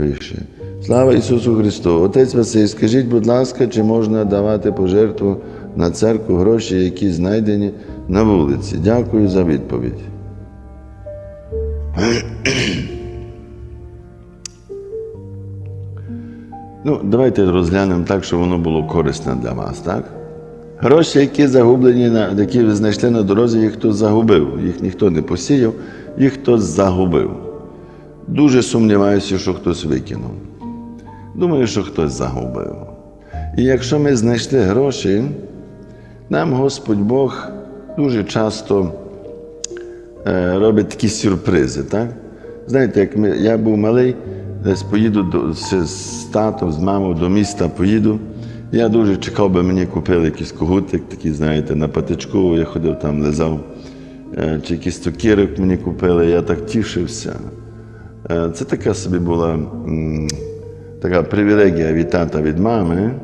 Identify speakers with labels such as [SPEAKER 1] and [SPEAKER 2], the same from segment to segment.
[SPEAKER 1] пише. Слава Ісусу Христу! Отець Василь, скажіть, будь ласка, чи можна давати пожертву на церкву гроші, які знайдені на вулиці? Дякую за відповідь. Ну, давайте розглянемо так, щоб воно було корисне для вас, так? Гроші, які загублені, які ви знайшли на дорозі, їх хтось загубив. Їх ніхто не посіяв, їх хтось загубив. Дуже сумніваюся, що хтось викинув. Думаю, що хтось загубив. І якщо ми знайшли гроші, нам Господь Бог дуже часто е, робить такі сюрпризи. Так? Знаєте, як ми, я був малий, десь поїду до, з, татом, з мамою до міста поїду. Я дуже чекав, би мені купили якийсь когутик, такий, знаєте, на патичку, я ходив там, лизав, е, чи якийсь цукерок мені купили, я так тішився. Е, Це така собі була така привілегія від тата, від мами.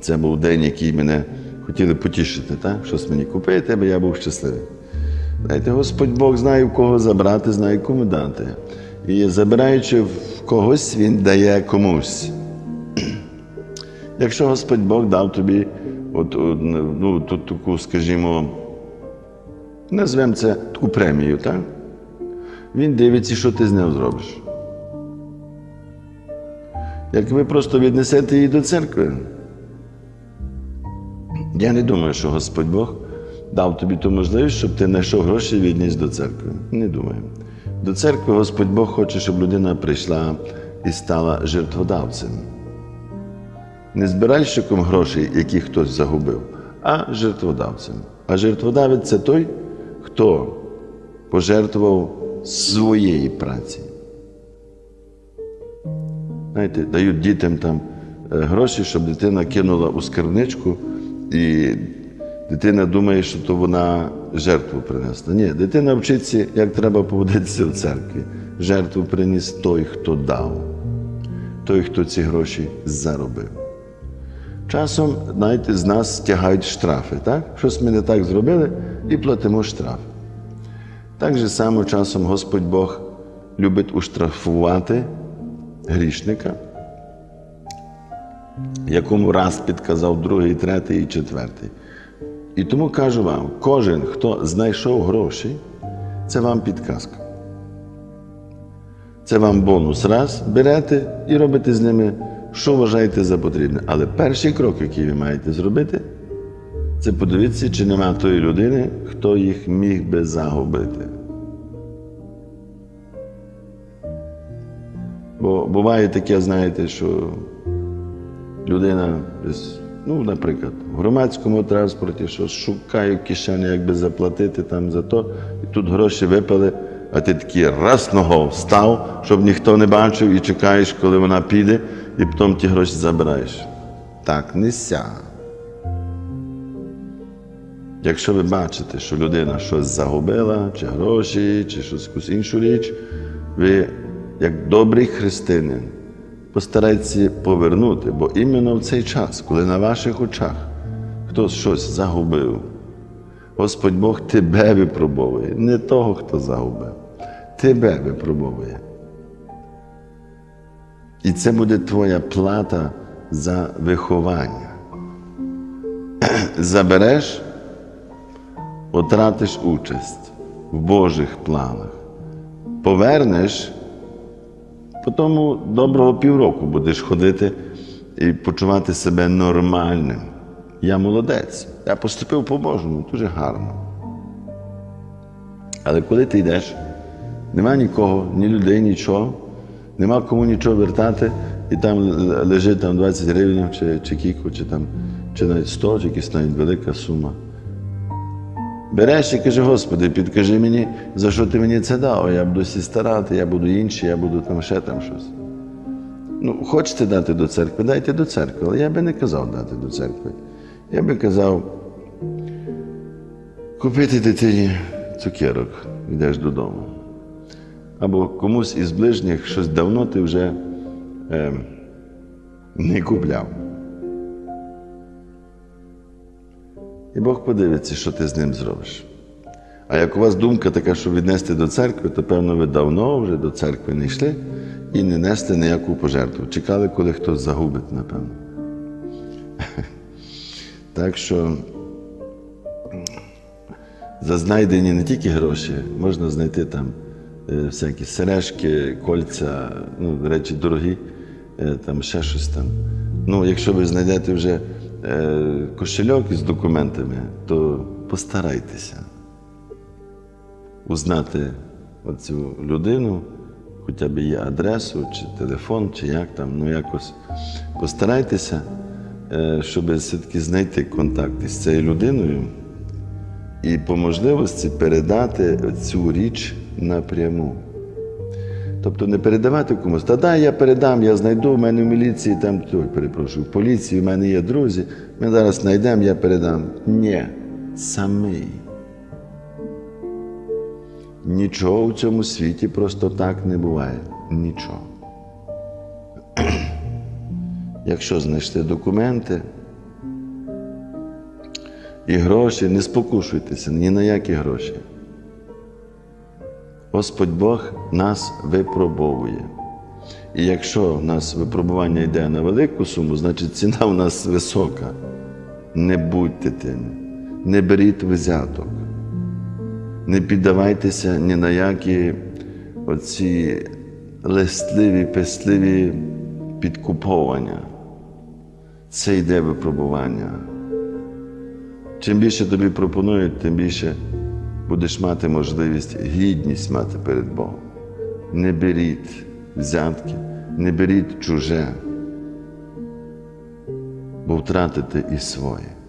[SPEAKER 1] Це був день, який мене хотіли потішити, так? щось мені купити, аби я був щасливий. Знаєте, Господь Бог знає, в кого забрати, знає, кому дати. І забираючи в когось, Він дає комусь. Якщо Господь Бог дав тобі от, от, ну, таку, скажімо, назвемо це таку премію, так? Він дивиться, що ти з ним зробиш. Як ви просто віднесете її до церкви. Я не думаю, що Господь Бог дав тобі ту можливість, щоб ти знайшов гроші і відніс до церкви. Не думаю. До церкви Господь Бог хоче, щоб людина прийшла і стала жертводавцем. Не збиральщиком грошей, які хтось загубив, а жертводавцем. А жертводавець це той, хто пожертвував своєї праці. Знаєте, дають дітям там е, гроші, щоб дитина кинула у скарбничку, і дитина думає, що то вона жертву принесла. Ні, дитина вчиться, як треба поводитися в церкві. Жертву приніс той, хто дав, той, хто ці гроші заробив. Часом, знаєте, з нас стягають штрафи, так? Щось ми не так зробили і платимо штраф. Так же само часом Господь Бог любить уштрафувати грішника, якому раз підказав другий, третій і четвертий. І тому кажу вам: кожен, хто знайшов гроші, це вам підказка. Це вам бонус. Раз, берете і робите з ними, що вважаєте за потрібне. Але перший крок, який ви маєте зробити, це подивитися, чи нема тої людини, хто їх міг би загубити. Бо буває таке, знаєте, що людина, ну, наприклад, в громадському транспорті щось шукає кишені, як би заплатити там за то, і тут гроші випали, а ти такий раз ногою встав, щоб ніхто не бачив, і чекаєш, коли вона піде, і потім ті гроші забираєш. Так не ся. Якщо ви бачите, що людина щось загубила, чи гроші, чи щось іншу річ, ви, як добрий християнин, постарайтеся повернути, бо іменно в цей час, коли на ваших очах хтось щось загубив, Господь Бог тебе випробовує, не того, хто загубив, тебе випробовує. І це буде твоя плата за виховання. Забереш, отратиш участь в Божих планах. Повернеш, потім доброго півроку будеш ходити і почувати себе нормальним. Я молодець, я поступив по-божому, дуже гарно. Але коли ти йдеш, нема нікого, ні людей, нічого, нема кому нічого вертати, і там лежить там 20 гривень, чи, чи кіко, чи там, чи навіть 100, чи якась навіть велика сума. Береш і каже, Господи, підкажи мені, за що ти мені це дав, я буду старати, я буду інший, я буду там ще там щось. Ну, хочете дати до церкви, дайте до церкви, але я би не казав дати до церкви. Я би казав, купити дитині цукерок, йдеш додому. Або комусь із ближніх щось давно ти вже е, не купляв. І Бог подивиться, що ти з ним зробиш. А як у вас думка така, що віднести до церкви, то певно ви давно вже до церкви не йшли і не несли ніяку пожертву. Чекали, коли хтось загубить, напевно. Так що за знайдені не тільки гроші, можна знайти там е, всякі сережки, кольця, ну, речі дорогі, е, там ще щось там. Ну, якщо ви знайдете вже кошельок із документами, то постарайтеся узнати оцю людину, хоча б її адресу, чи телефон, чи як там, ну якось постарайтеся, е, щоб все-таки знайти контакт із цією людиною і по можливості передати цю річ напряму. Тобто не передавати комусь, та да, я передам, я знайду, в мене в міліції там, ой, перепрошую, в поліції, в мене є друзі, ми зараз знайдемо, я передам. Ні, самий. Нічого в цьому світі просто так не буває. Нічого. Якщо знайшли документи і гроші, не спокушуйтеся ні на які гроші. Господь Бог нас випробовує. І якщо в нас випробування йде на велику суму, значить ціна в нас висока. Не будьте тим, не беріть взяток. Не піддавайтеся ні на які оці листливі, пестливі підкуповання. Це йде випробування. Чим більше тобі пропонують, тим більше будеш мати можливість гідність мати перед Богом. Не беріть взятки, не беріть чуже, бо втратите і своє.